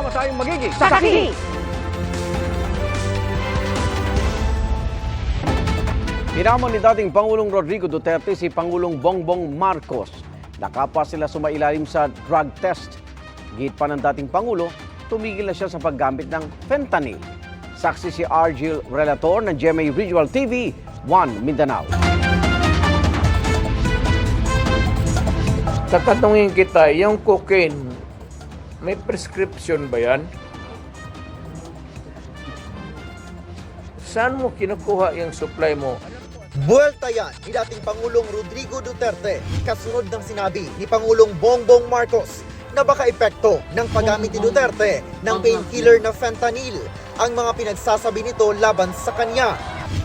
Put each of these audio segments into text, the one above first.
Sama tayong magiging Saksi! Hinamon ni dating Pangulong Rodrigo Duterte si Pangulong Bongbong Marcos. Nakapa sila sumailalim sa drug test. Git pa ng dating Pangulo, tumigil na siya sa paggamit ng fentanyl. Saksi si Argil Relator ng GMA Regional TV, 1 Mindanao. Tatanungin kita, yung cocaine, may prescription ba yan? Saan mo kinukuha yung supply mo? Buwelta yan ni dating Pangulong Rodrigo Duterte kasunod ng sinabi ni Pangulong Bongbong Marcos na baka epekto ng paggamit ni Duterte ng painkiller na fentanyl ang mga pinagsasabi nito laban sa kanya.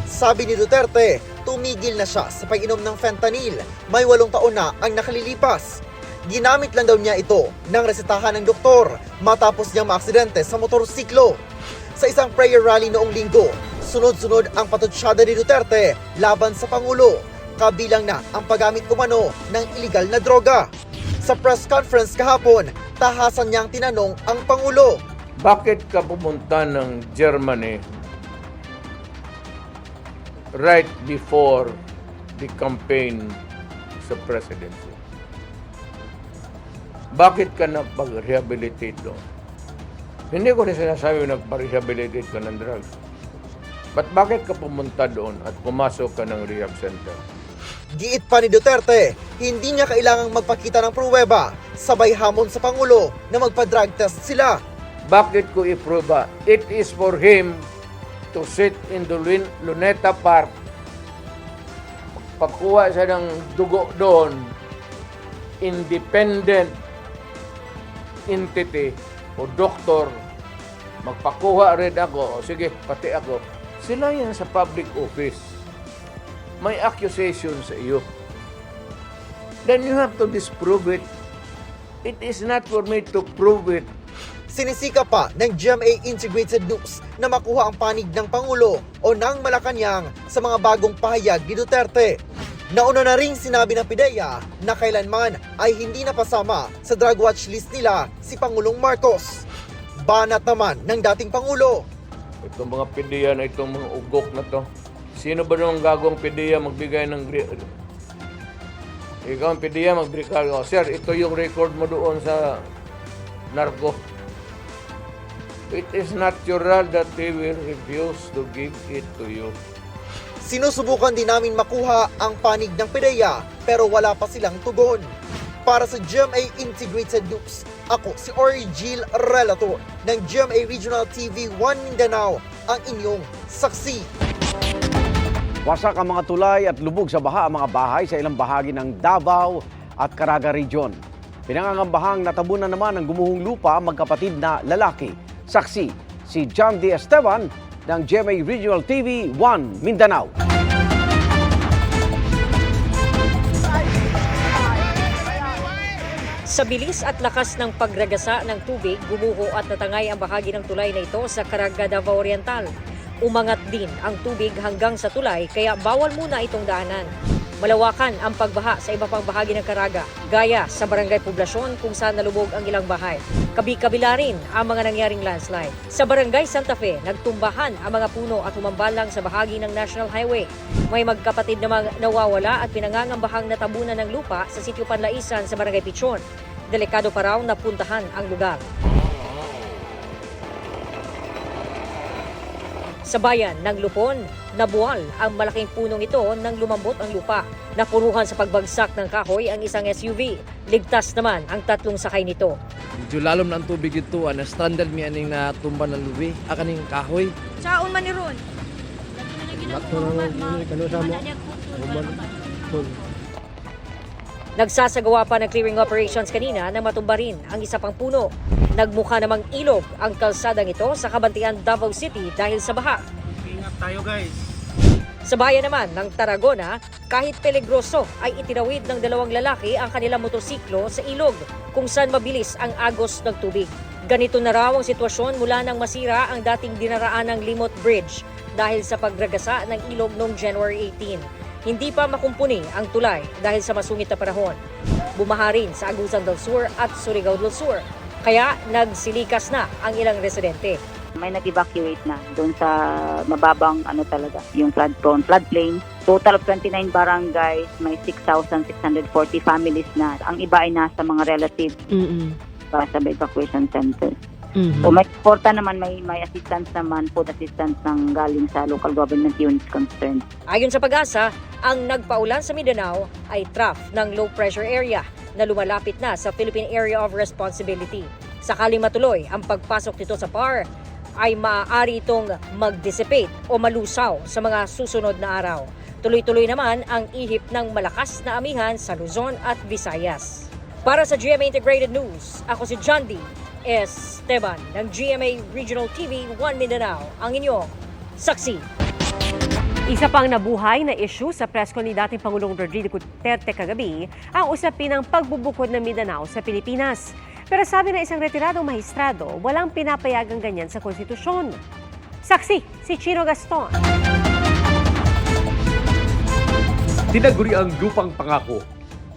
Sabi ni Duterte, tumigil na siya sa pag-inom ng fentanyl. May walong taon na ang nakalilipas. Ginamit lang daw niya ito ng resetahan ng doktor matapos niyang maaksidente sa motorsiklo. Sa isang prayer rally noong linggo, sunod-sunod ang patutsyada ni Duterte laban sa Pangulo. Kabilang na ang paggamit umano ng iligal na droga. Sa press conference kahapon, tahasan niyang tinanong ang Pangulo. Bakit ka pumunta ng Germany right before the campaign sa presidency? Bakit ka napag-rehabilitate doon? Hindi ko rin sinasabi nagpa-rehabilitate ka ng drugs. But bakit ka pumunta doon at pumasok ka ng rehab center? Giit pa ni Duterte, hindi niya kailangang magpakita ng pruweba. Sabay hamon sa Pangulo na magpa-drug test sila. Bakit ko iproba? It is for him to sit in the Lun- Luneta Park. Pagkuha siya ng dugo doon, independent entity o doktor, magpakuha rin ako, o sige, pati ako. Sila yan sa public office. May accusation sa iyo. Then you have to disprove it. It is not for me to prove it Sinisika pa ng GMA Integrated News na makuha ang panig ng Pangulo o ng Malacanang sa mga bagong pahayag ni Duterte. Nauna na ring sinabi ng PIDEA na kailanman ay hindi napasama sa drug watch list nila si Pangulong Marcos. Banat naman ng dating Pangulo. Itong mga pidiya na itong mga ugok na to. Sino ba nung gagawang pidiya magbigay ng... Ikaw ang pidiya, magbigay ka. Oh, sir, ito yung record mo doon sa narco. It is natural that they will refuse to give it to you. Sinusubukan din namin makuha ang panig ng PIDEA pero wala pa silang tugon. Para sa GMA Integrated News, ako si Ori Gil Relator ng GMA Regional TV 1 Mindanao, ang inyong saksi. Wasak ang mga tulay at lubog sa baha ang mga bahay sa ilang bahagi ng Davao at Caraga Region. Pinangangambahang natabunan naman ng gumuhong lupa ang magkapatid na lalaki. Saksi si John D. Esteban ng GMA Regional TV 1 Mindanao. Sa bilis at lakas ng pagragasa ng tubig, gumuho at natangay ang bahagi ng tulay na ito sa Caraga Davao Oriental. Umangat din ang tubig hanggang sa tulay kaya bawal muna itong daanan. Malawakan ang pagbaha sa iba pang bahagi ng Caraga, gaya sa barangay Poblasyon kung saan nalubog ang ilang bahay. Kabi-kabila rin ang mga nangyaring landslide. Sa barangay Santa Fe, nagtumbahan ang mga puno at humambalang sa bahagi ng National Highway. May magkapatid namang nawawala at pinangangambahang natabunan ng lupa sa sitio Panlaisan sa barangay Pichon. Delikado pa raw na puntahan ang lugar. Sa bayan ng Lupon, nabuwal ang malaking punong ito nang lumambot ang lupa. Napuruhan sa pagbagsak ng kahoy ang isang SUV. Ligtas naman ang tatlong sakay nito. Medyo lalom na ang tubig dito, ana standard mi aning na tumba ng lubi, akaning kahoy. Saon man ni Ron. Mato na lang, kano sa mo. Nagsasagawa pa ng clearing operations kanina na matumba rin ang isa pang puno. Nagmukha namang ilog ang kalsadang ito sa kabantian Davao City dahil sa baha. Ingat tayo guys. Sa bayan naman ng Tarragona, kahit peligroso ay itinawid ng dalawang lalaki ang kanilang motorsiklo sa ilog kung saan mabilis ang agos ng tubig. Ganito na raw ang sitwasyon mula nang masira ang dating dinaraan ng Limot Bridge dahil sa pagragasa ng ilog noong January 18. Hindi pa makumpuni ang tulay dahil sa masungit na panahon. Bumaha rin sa Agusan del Sur at Surigao del Sur. Kaya nagsilikas na ang ilang residente. may nag-evacuate na doon sa mababang ano talaga, yung flood prone, floodplain. Total of 29 barangays, may 6,640 families na. Ang iba ay nasa mga relatives para sa evacuation center. O may porta naman, may, may assistance naman, food assistance ng galing sa local government units concerned. Ayon sa pag-asa, ang nagpaulan sa Mindanao ay trough ng low pressure area na lumalapit na sa Philippine Area of Responsibility. Sakaling matuloy ang pagpasok nito sa PAR, ay maaari itong mag-dissipate o malusaw sa mga susunod na araw. Tuloy-tuloy naman ang ihip ng malakas na amihan sa Luzon at Visayas. Para sa GMA Integrated News, ako si John D. Esteban ng GMA Regional TV 1 Mindanao, ang inyong saksi. Isa pang nabuhay na issue sa presko ni dating Pangulong Rodrigo Duterte kagabi ang usapin ng pagbubukod ng Mindanao sa Pilipinas. Pero sabi ng isang retiradong mahistrado, walang pinapayagang ganyan sa konstitusyon. Saksi, si Chino Gaston. Tinaguri ang lupang pangako.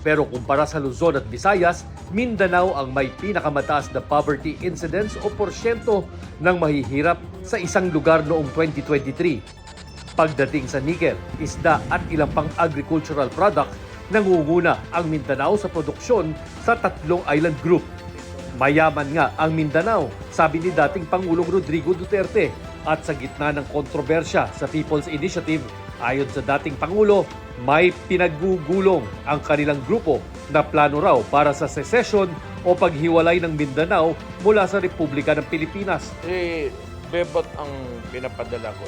Pero kumpara sa Luzon at Visayas, Mindanao ang may pinakamataas na poverty incidence o porsyento ng mahihirap sa isang lugar noong 2023. Pagdating sa nickel, isda at ilang pang agricultural product, nangunguna ang Mindanao sa produksyon sa tatlong island group. Mayaman nga ang Mindanao, sabi ni dating Pangulong Rodrigo Duterte. At sa gitna ng kontrobersya sa People's Initiative, ayon sa dating Pangulo, may pinagugulong ang kanilang grupo na plano raw para sa secession o paghiwalay ng Mindanao mula sa Republika ng Pilipinas. Si Bebot ang pinapadala ko.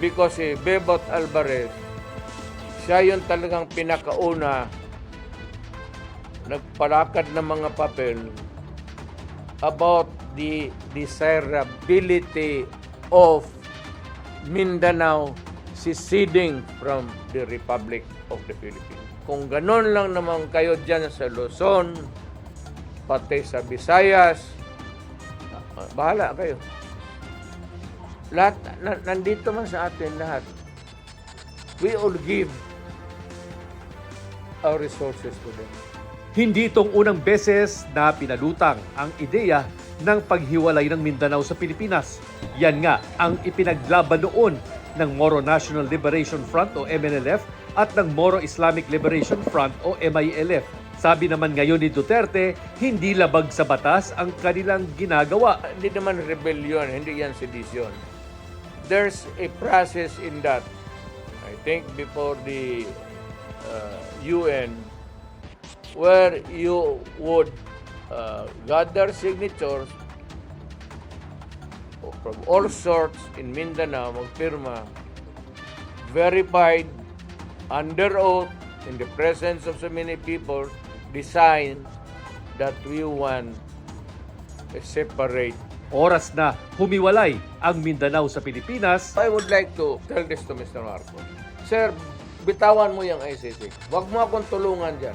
Because si Bebot Alvarez, siya yung talagang pinakauna nagpalakad ng mga papel about the desirability of Mindanao seceding from the Republic of the Philippines. Kung ganon lang naman kayo dyan sa Luzon, pati sa Visayas, ah, bahala kayo. Lahat, na, nandito man sa atin lahat. We all give our resources to them. Hindi itong unang beses na pinalutang ang ideya ng paghiwalay ng Mindanao sa Pilipinas. Yan nga ang ipinaglaban noon ng Moro National Liberation Front o MNLF at ng Moro Islamic Liberation Front o MILF. Sabi naman ngayon ni Duterte, hindi labag sa batas ang kanilang ginagawa. Hindi naman rebellion, hindi yan sedition. There's a process in that. I think before the uh, UN, where you would uh, gather signatures from all sorts in Mindanao, magpirma, verified under oath in the presence of so many people, decide that we want a separate Oras na humiwalay ang Mindanao sa Pilipinas I would like to tell this to Mr. Marcos. Sir, bitawan mo yung ICC. Huwag mo akong tulungan dyan.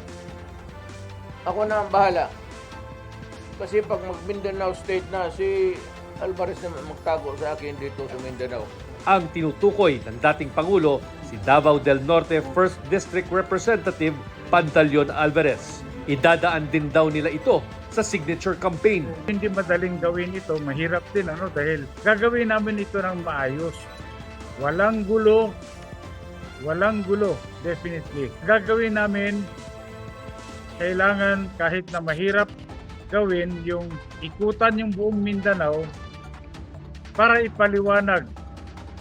Ako na ang bahala. Kasi pag mag-Mindanao State na, si Alvarez na magtago sa akin dito sa Mindanao. ang tinutukoy ng dating Pangulo si Davao del Norte 1st District Representative Pantaleon Alvarez. Idadaan din daw nila ito sa signature campaign. Hindi madaling gawin ito, mahirap din ano dahil gagawin namin ito ng maayos. Walang gulo, walang gulo, definitely. Gagawin namin, kailangan kahit na mahirap gawin yung ikutan yung buong Mindanao para ipaliwanag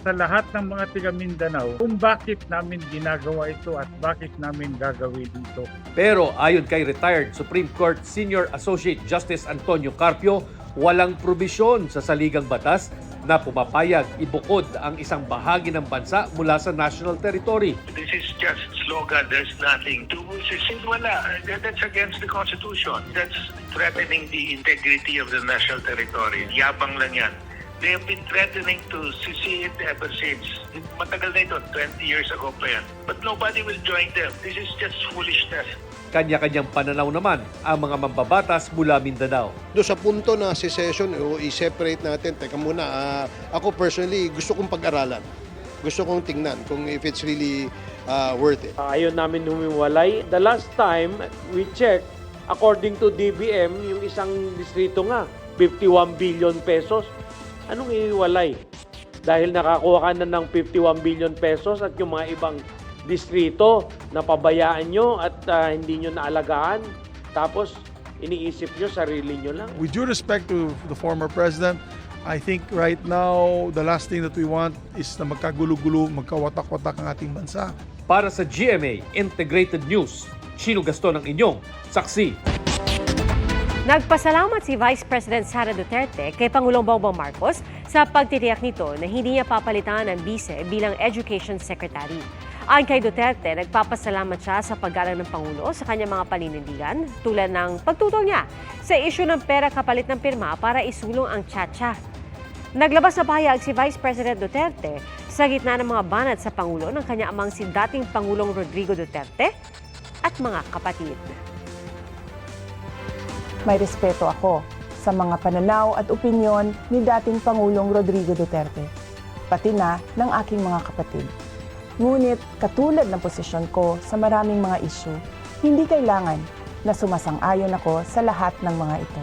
sa lahat ng mga tiga Mindanao kung bakit namin ginagawa ito at bakit namin gagawin ito. Pero ayon kay retired Supreme Court Senior Associate Justice Antonio Carpio, walang probisyon sa saligang batas na pumapayag ibukod ang isang bahagi ng bansa mula sa national territory. This is just slogan. There's nothing to secede. Wala. That- That's against the Constitution. That's threatening the integrity of the national territory. Yabang lang yan. They have been threatening to secede ever since. Matagal na ito, 20 years ago pa yan. But nobody will join them. This is just foolishness. Kanya-kanyang pananaw naman ang mga mambabatas mula Mindanao. do sa punto na secession o i-separate natin, teka muna, ah, ako personally gusto kong pag-aralan. Gusto kong tingnan kung if it's really ah, worth it. ayaw namin humiwalay. The last time we checked, according to DBM, yung isang distrito nga, 51 billion pesos. Anong ihiwalay? Dahil nakakuha ka na ng 51 billion pesos at yung mga ibang distrito napabayaan nyo at ah, hindi nyo naalagaan. Tapos iniisip nyo sarili nyo lang. With due respect to the former president, I think right now the last thing that we want is na magkagulo-gulo, magkawatak-watak ang ating bansa. Para sa GMA Integrated News, Chino Gaston ang inyong saksi. Nagpasalamat si Vice President Sara Duterte kay Pangulong Bongbong Marcos sa pagtitiyak nito na hindi niya papalitan ng bise bilang Education Secretary. Ayon kay Duterte, nagpapasalamat siya sa paggalang ng Pangulo sa kanyang mga paninindigan tulad ng pagtutol niya sa isyu ng pera kapalit ng pirma para isulong ang tsa Naglabas na pahayag si Vice President Duterte sa gitna ng mga banat sa Pangulo ng kanya amang si dating Pangulong Rodrigo Duterte at mga kapatid. May respeto ako sa mga pananaw at opinyon ni dating Pangulong Rodrigo Duterte, pati na ng aking mga kapatid. Ngunit katulad ng posisyon ko sa maraming mga isyu, hindi kailangan na sumasang-ayon ako sa lahat ng mga ito.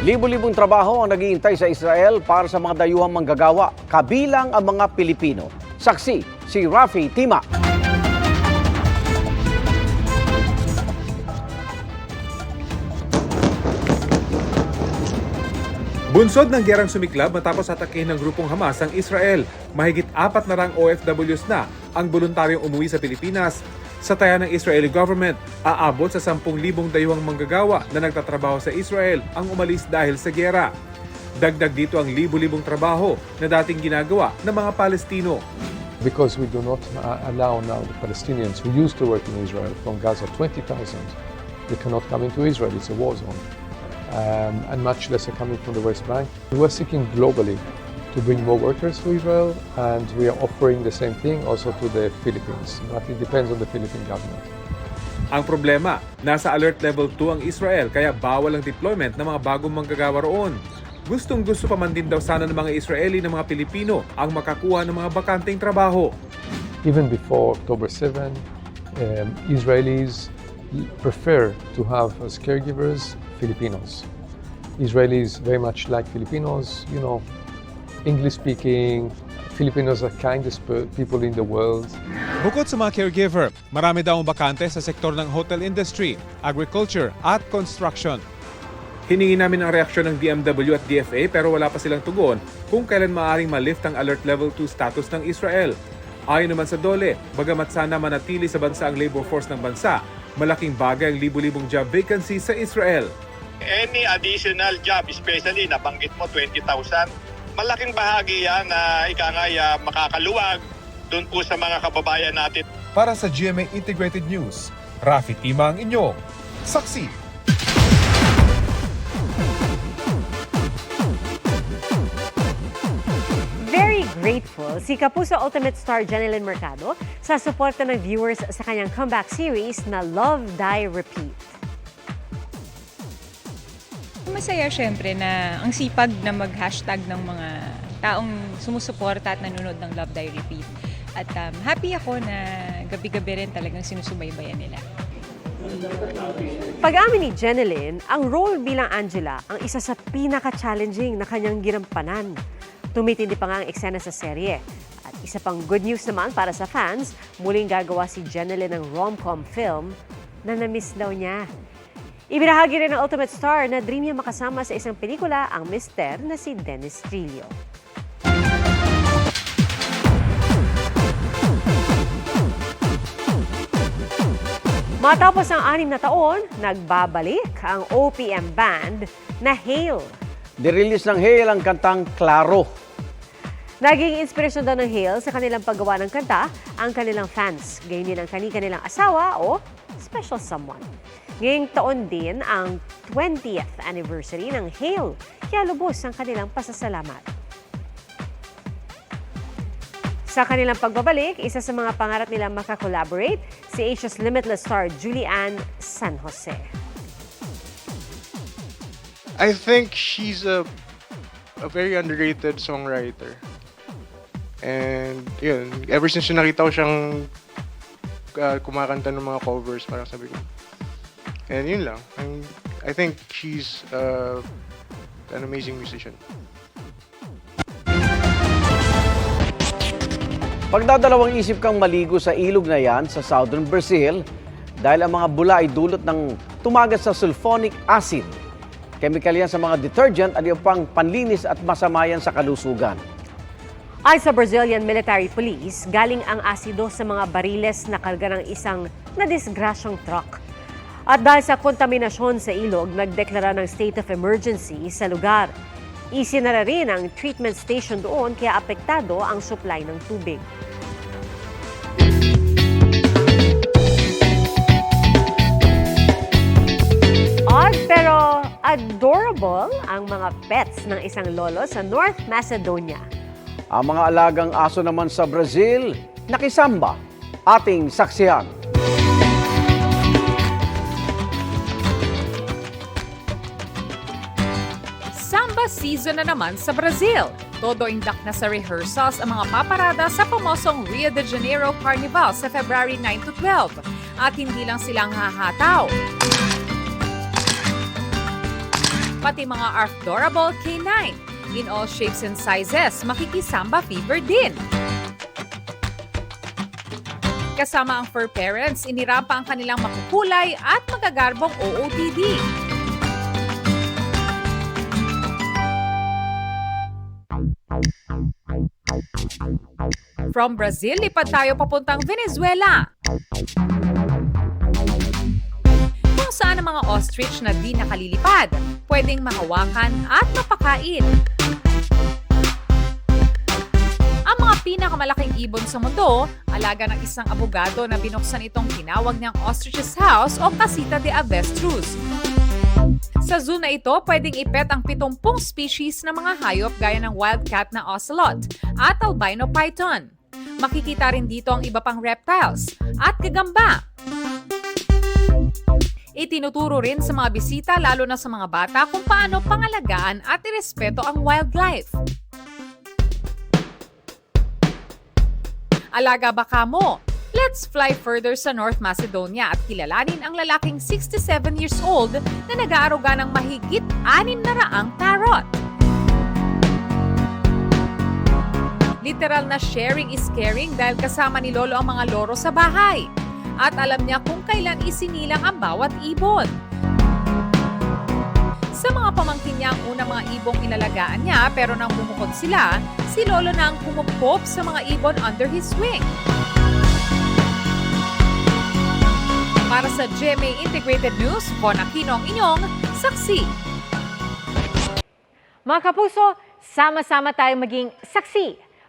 Libo-libong trabaho ang naghihintay sa Israel para sa mga dayuhang manggagawa, kabilang ang mga Pilipino. Saksi, si Rafi Tima. Bunsod ng gerang sumiklab matapos atakihin ng grupong Hamas ang Israel. Mahigit apat na rang OFWs na ang voluntaryong umuwi sa Pilipinas. Sa taya ng Israeli government, aabot sa 10,000 dayuhang manggagawa na nagtatrabaho sa Israel ang umalis dahil sa gera. Dagdag dito ang libu-libong trabaho na dating ginagawa ng mga Palestino. because we do not allow now the Palestinians who used to work in Israel from Gaza, 20,000, they cannot come into Israel, it's a war zone, um, and much less are coming from the West Bank. We are seeking globally to bring more workers to Israel, and we are offering the same thing also to the Philippines, but it depends on the Philippine government. Ang problema, nasa alert level 2 ang Israel kaya bawal ang deployment ng mga bagong manggagawa roon. Gustong gusto pa man din daw sana ng mga Israeli ng mga Pilipino ang makakuha ng mga bakanteng trabaho. Even before October 7, um, Israelis prefer to have as caregivers Filipinos. Israelis very much like Filipinos, you know, English speaking. Filipinos are kindest pe- people in the world. Bukod sa mga caregiver, marami daw ang bakante sa sektor ng hotel industry, agriculture at construction. Hiningi namin ang reaksyon ng DMW at DFA pero wala pa silang tugon kung kailan maaring ma-lift ang Alert Level 2 status ng Israel. Ayon naman sa DOLE, bagamat sana manatili sa bansa ang labor force ng bansa, malaking bagay ang libu-libong job vacancy sa Israel. Any additional job, especially nabanggit mo 20,000, malaking bahagi yan na ikangaya makakaluwag doon po sa mga kababayan natin. Para sa GMA Integrated News, Rafi Tima ang inyong saksi. Very grateful si Kapuso Ultimate Star Janelyn Mercado sa suporta ng viewers sa kanyang comeback series na Love, Die, Repeat. Masaya syempre na ang sipag na mag-hashtag ng mga taong sumusuporta at nanonood ng Love Die Repeat. At um, happy ako na gabi-gabi rin talagang sinusubaybayan nila. Pag-amin ni Janelyn, ang role bilang Angela ang isa sa pinaka-challenging na kanyang ginampanan. Tumitindi pa nga ang eksena sa serye. Isa pang good news naman para sa fans, muling gagawa si Janelyn ng rom-com film na na-miss daw niya. Ibinahagi rin ng Ultimate Star na dream niya makasama sa isang pelikula ang mister na si Dennis Trillo. Matapos ang anim na taon, nagbabalik ang OPM band na Hail. Nirelease ng Hale ang kantang Claro. Naging inspirasyon daw ng Hail sa kanilang paggawa ng kanta ang kanilang fans, gayon din ang kani-kanilang asawa o special someone. Ngayong taon din ang 20th anniversary ng Hail, kaya lubos ang kanilang pasasalamat. Sa kanilang pagbabalik, isa sa mga pangarap nilang makakolaborate, si Asia's Limitless star Julianne San Jose. I think she's a a very underrated songwriter. And yun, ever since yung nakita ko siyang uh, kumakanta ng mga covers, parang sabi ko. And yun lang. I, I think she's uh, an amazing musician. Pagdadalawang isip kang maligo sa ilog na yan sa southern Brazil dahil ang mga bula ay dulot ng tumagas sa sulfonic acid. Chemical yan sa mga detergent at yung pang panlinis at masamayan sa kalusugan. Ay sa Brazilian Military Police, galing ang asido sa mga bariles na karga ng isang nadisgrasyang truck. At dahil sa kontaminasyon sa ilog, nagdeklara ng state of emergency sa lugar. Isinara rin ang treatment station doon kaya apektado ang supply ng tubig. Odd pero adorable ang mga pets ng isang lolo sa North Macedonia. Ang mga alagang aso naman sa Brazil, nakisamba. Ating saksihan. Samba season na naman sa Brazil. Todo indak na sa rehearsals ang mga paparada sa pamosong Rio de Janeiro Carnival sa February 9 to 12. At hindi lang silang hahataw. Pati mga adorable K9 in all shapes and sizes, makikisamba fever din. Kasama ang fur parents, inirapa ang kanilang makukulay at magagarbong OOTD. From Brazil, lipad tayo papuntang Venezuela. Mga ostrich na di nakalilipad, pwedeng mahawakan at mapakain. Ang mga pinakamalaking ibon sa mundo, alaga ng isang abogado na binuksan itong tinawag niyang Ostrich's House o Casita de Avestruz. Sa zoo na ito, pwedeng ipet ang 70 species ng mga hayop gaya ng wildcat na ocelot at albino python. Makikita rin dito ang iba pang reptiles at gagamba. Itinuturo rin sa mga bisita lalo na sa mga bata kung paano pangalagaan at irespeto ang wildlife. Alaga baka mo? Let's fly further sa North Macedonia at kilalanin ang lalaking 67 years old na nag-aaruga ng mahigit 6 na raang parrot. Literal na sharing is caring dahil kasama ni Lolo ang mga loro sa bahay. At alam niya kung kailan isinilang ang bawat ibon. Sa mga pamangkin niya ang unang mga ibong inalagaan niya pero nang bumukod sila, si Lolo na ang kumupop sa mga ibon under his wing. Para sa GMA Integrated News, Bon Aquino ang inyong saksi. Mga kapuso, sama-sama tayong maging saksi.